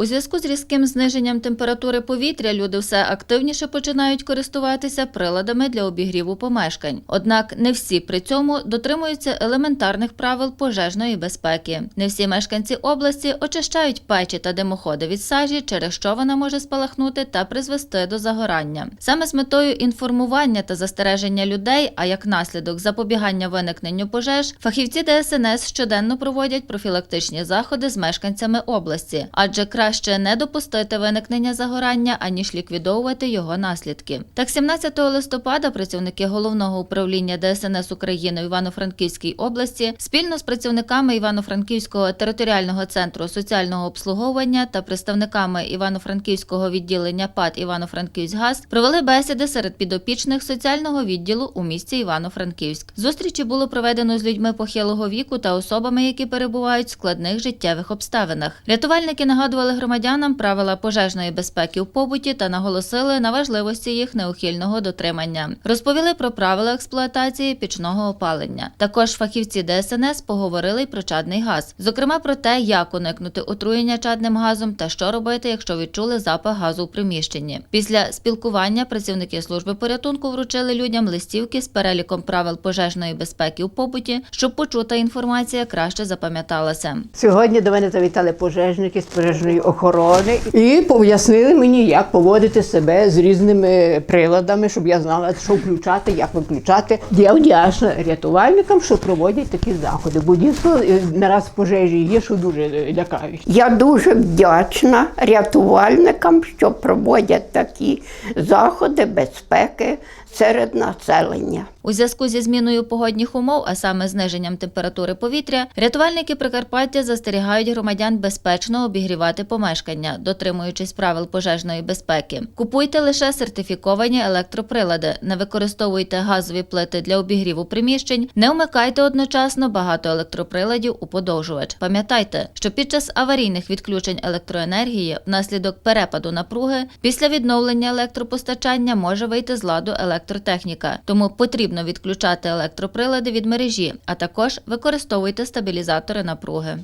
У зв'язку з різким зниженням температури повітря люди все активніше починають користуватися приладами для обігріву помешкань. Однак не всі при цьому дотримуються елементарних правил пожежної безпеки. Не всі мешканці області очищають печі та димоходи від сажі, через що вона може спалахнути та призвести до загорання. Саме з метою інформування та застереження людей, а як наслідок запобігання виникненню пожеж, фахівці ДСНС щоденно проводять профілактичні заходи з мешканцями області, адже краще не допустити виникнення загорання, аніж ліквідовувати його наслідки. Так, 17 листопада працівники головного управління ДСНС України в Івано-Франківській області спільно з працівниками Івано-Франківського територіального центру соціального обслуговування та представниками Івано-Франківського відділення ПАД Івано-Франківськгаз провели бесіди серед підопічних соціального відділу у місті Івано-Франківськ. Зустрічі було проведено з людьми похилого віку та особами, які перебувають в складних життєвих обставинах. Рятувальники нагадували громадянам правила пожежної безпеки у побуті та наголосили на важливості їх неухильного дотримання. Розповіли про правила експлуатації пічного опалення. Також фахівці ДСНС поговорили про чадний газ, зокрема про те, як уникнути отруєння чадним газом та що робити, якщо відчули запах газу у приміщенні. Після спілкування працівники служби порятунку вручили людям листівки з переліком правил пожежної безпеки у побуті, щоб почута інформація краще запам'яталася. Сьогодні до мене завітали пожежники з пожежної охорони і пояснили мені, як поводити себе з різними приладами, щоб я знала, що включати, як виключати. Я вдячна рятувальникам, що проводять такі заходи. Бо дійсно е, не раз пожежі є, що дуже е, лякають. Я дуже вдячна рятувальникам, що проводять такі заходи безпеки серед населення. У зв'язку зі зміною погодних умов, а саме зниженням температури повітря, рятувальники Прикарпаття застерігають громадян безпечно обігрівати помешкання, дотримуючись правил пожежної безпеки. Купуйте лише сертифіковані електроприлади, не використовуйте газові плити для обігріву приміщень, не вмикайте одночасно багато електроприладів у подовжувач. Пам'ятайте, що під час аварійних відключень електроенергії внаслідок перепаду напруги після відновлення електропостачання може вийти з ладу електротехніка, тому потрібно відключати електроприлади від мережі, а також використовуйте стабілізатори напруги.